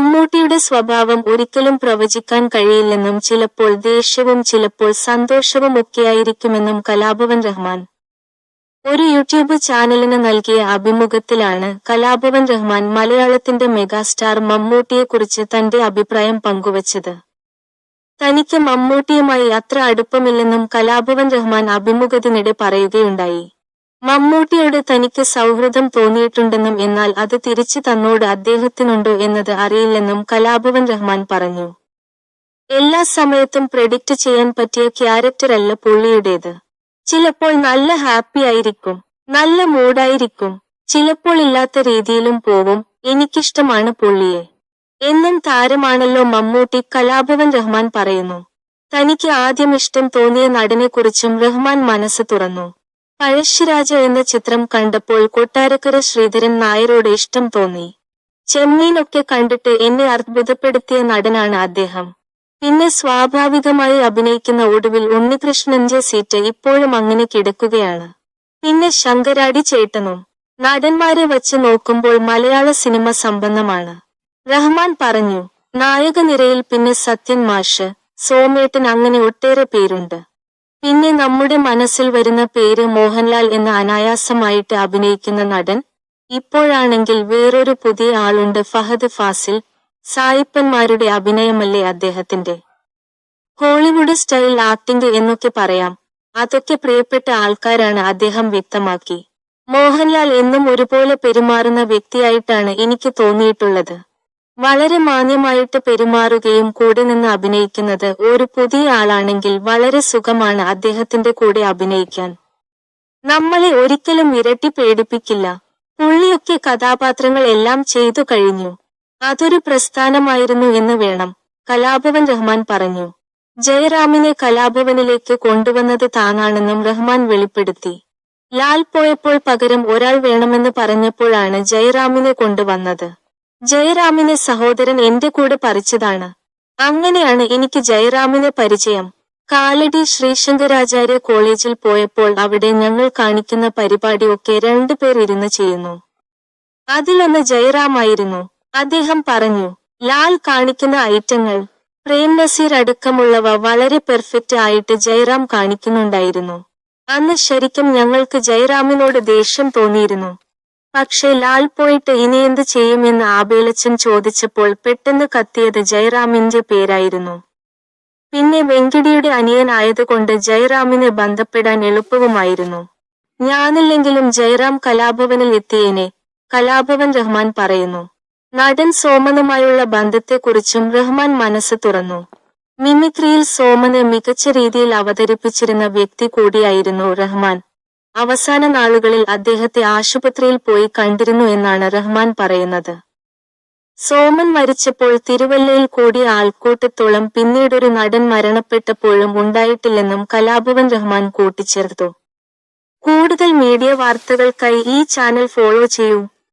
മമ്മൂട്ടിയുടെ സ്വഭാവം ഒരിക്കലും പ്രവചിക്കാൻ കഴിയില്ലെന്നും ചിലപ്പോൾ ദേഷ്യവും ചിലപ്പോൾ സന്തോഷവും ഒക്കെയായിരിക്കുമെന്നും കലാഭവൻ റഹ്മാൻ. ഒരു യൂട്യൂബ് ചാനലിന് നൽകിയ അഭിമുഖത്തിലാണ് കലാഭവൻ റഹ്മാൻ മലയാളത്തിന്റെ മെഗാസ്റ്റാർ മമ്മൂട്ടിയെക്കുറിച്ച് തന്റെ അഭിപ്രായം പങ്കുവച്ചത്. തനിക്ക് മമ്മൂട്ടിയുമായി അത്ര അടുപ്പമില്ലെന്നും കലാഭവൻ റഹ്മാൻ അഭിമുഖത്തിനിടെ പറയുകയുണ്ടായി. മമ്മൂട്ടിയോട് തനിക്ക് സൗഹൃദം തോന്നിയിട്ടുണ്ടെന്നും എന്നാൽ അത് തിരിച്ചു തന്നോട് അദ്ദേഹത്തിനുണ്ടോ എന്നത് അറിയില്ലെന്നും കലാഭവൻ റഹ്മാൻ പറഞ്ഞു. എല്ലാ സമയത്തും പ്രെഡിക്റ്റ് ചെയ്യാൻ പറ്റിയ ക്യാരക്ടറല്ല പുള്ളിയുടേത്. ചിലപ്പോൾ നല്ല ഹാപ്പി ആയിരിക്കും നല്ല മൂഡായിരിക്കും ചിലപ്പോൾ ഇല്ലാത്ത രീതിയിലും പോവും എനിക്കിഷ്ടമാണ് പുള്ളിയെ. എന്നും താരമാണല്ലോ മമ്മൂട്ടി കലാഭവൻ റഹ്മാൻ പറയുന്നു. തനിക്ക് ആദ്യം ഇഷ്ടം തോന്നിയ നടനെക്കുറിച്ചും റഹ്മാൻ മനസ്സ് തുറന്നു. പഴശ്ശിരാജ എന്ന ചിത്രം കണ്ടപ്പോൾ കൊട്ടാരക്കര ശ്രീധരൻ നായരോട് ഇഷ്ടം തോന്നി. ചെമ്മീനൊക്കെ കണ്ടിട്ട് എന്നെ അത്ഭുതപ്പെടുത്തിയ നടനാണ് അദ്ദേഹം. പിന്നെ സ്വാഭാവികമായി അഭിനയിക്കുന്ന ഒടുവിൽ ഉണ്ണികൃഷ്ണന്റെ സീറ്റ് ഇപ്പോഴും അങ്ങനെ കിടക്കുകയാണ്. പിന്നെ ശങ്കരാടി ചേട്ടനും. നടന്മാരെ വച്ച് നോക്കുമ്പോൾ മലയാള സിനിമ സമ്പന്നമാണ്. റഹ്മാൻ പറഞ്ഞു നായകനിരയിൽ പിന്നെ സത്യൻ മാഷ് സോമേട്ടൻ അങ്ങനെ ഒട്ടേറെ പേരുണ്ട്. പിന്നെ നമ്മുടെ മനസ്സിൽ വരുന്ന പേര് മോഹൻലാൽ എന്ന അനായാസമായിട്ട് അഭിനയിക്കുന്ന നടൻ ഇപ്പോഴാണെങ്കിൽ വേറൊരു പുതിയ ആളുണ്ട് ഫഹദ് ഫാസിൽ സായിപ്പന്മാരുടെ അഭിനയമല്ലേ അദ്ദേഹത്തിന്റെ? ഹോളിവുഡ് സ്റ്റൈൽ ആക്ടിംഗ് എന്നൊക്കെ പറയാം. അതൊക്കെ പ്രിയപ്പെട്ട ആൾക്കാരാണ് അദ്ദേഹം വ്യക്തമാക്കി. മോഹൻലാൽ എന്നും ഒരുപോലെ പെരുമാറുന്ന വ്യക്തിയായിട്ടാണ് എനിക്ക് തോന്നിയിട്ടുള്ളത്. വളരെ മാന്യമായിട്ട് പെരുമാറുകയും കൂടെ നിന്ന് അഭിനയിക്കുന്നത് ഒരു പുതിയ ആളാണെങ്കിൽ വളരെ സുഖമാണ് അദ്ദേഹത്തിന്റെ കൂടെ അഭിനയിക്കാൻ. നമ്മളെ ഒരിക്കലും ഇരട്ടി പേടിപ്പിക്കില്ല. പുള്ളിയൊക്കെ കഥാപാത്രങ്ങൾ എല്ലാം ചെയ്തു കഴിഞ്ഞു. അതൊരു പ്രസ്ഥാനമായിരുന്നു എന്ന് വേണം കലാഭവൻ റഹ്മാൻ പറഞ്ഞു. ജയറാമിനെ കലാഭവനിലേക്ക് കൊണ്ടുവന്നത് താനാണെന്നും റഹ്മാൻ വെളിപ്പെടുത്തി. ലാൽ പോയപ്പോൾ പകരം ഒരാൾ വേണമെന്ന് പറഞ്ഞപ്പോഴാണ് ജയറാമിനെ കൊണ്ടുവന്നത്. ജയറാമിനെ സഹോദരൻ എന്റെ കൂടെ പറിച്ചതാണ്. അങ്ങനെയാണ് എനിക്ക് ജയറാമിനെ പരിചയം. കാലടി ശ്രീശങ്കരാചാര്യ കോളേജിൽ പോയപ്പോൾ അവിടെ ഞങ്ങൾ കാണിക്കുന്ന പരിപാടിയൊക്കെ രണ്ടുപേർ ഇരുന്ന് ചെയ്യുന്നു. അതിലൊന്ന് ജയറാമായിരുന്നു അദ്ദേഹം പറഞ്ഞു ലാൽ കാണിക്കുന്ന ഐറ്റങ്ങൾ പ്രേം നസീർ അടക്കമുള്ളവ വളരെ പെർഫെക്റ്റ് ആയിട്ട് ജയറാം കാണിക്കുന്നുണ്ടായിരുന്നു. അന്ന് ശരിക്കും ഞങ്ങൾക്ക് ജയറാമിനോട് ദേഷ്യം തോന്നിയിരുന്നു. പക്ഷേ ലാൽ പോയിട്ട് ഇനി എന്ത് ചെയ്യുമെന്ന് ആബേലച്ചൻ ചോദിച്ചപ്പോൾ പെട്ടെന്ന് കത്തിയത് ജയറാമിന്റെ പേരായിരുന്നു. പിന്നെ വെങ്കിടിയുടെ അനിയൻ ആയതുകൊണ്ട് ജയറാമിനെ ബന്ധപ്പെടാൻ എളുപ്പവുമായിരുന്നു. ഞാനില്ലെങ്കിലും ജയറാം കലാഭവനിൽ എത്തിയേനെ കലാഭവൻ റഹ്മാൻ പറയുന്നു. നടൻ സോമനുമായുള്ള ബന്ധത്തെക്കുറിച്ചും റഹ്മാൻ മനസ്സ് തുറന്നു. മിമിക്രിയിൽ സോമനെ മികച്ച രീതിയിൽ അവതരിപ്പിച്ചിരുന്ന വ്യക്തി കൂടിയായിരുന്നു റഹ്മാൻ. അവസാന നാളുകളിൽ അദ്ദേഹത്തെ ആശുപത്രിയിൽ പോയി കണ്ടിരുന്നു എന്നാണ് റഹ്മാൻ പറയുന്നത്. സോമൻ മരിച്ചപ്പോൾ തിരുവല്ലയിൽ കൂടിയ ആൾക്കൂട്ടത്തോളം പിന്നീടൊരു നടൻ മരണപ്പെട്ടപ്പോഴും ഉണ്ടായിട്ടില്ലെന്നും കലാഭവൻ റഹ്മാൻ കൂട്ടിച്ചേർത്തു. കൂടുതൽ മീഡിയ വാർത്തകൾക്കായി ഈ ചാനൽ ഫോളോ ചെയ്യൂ.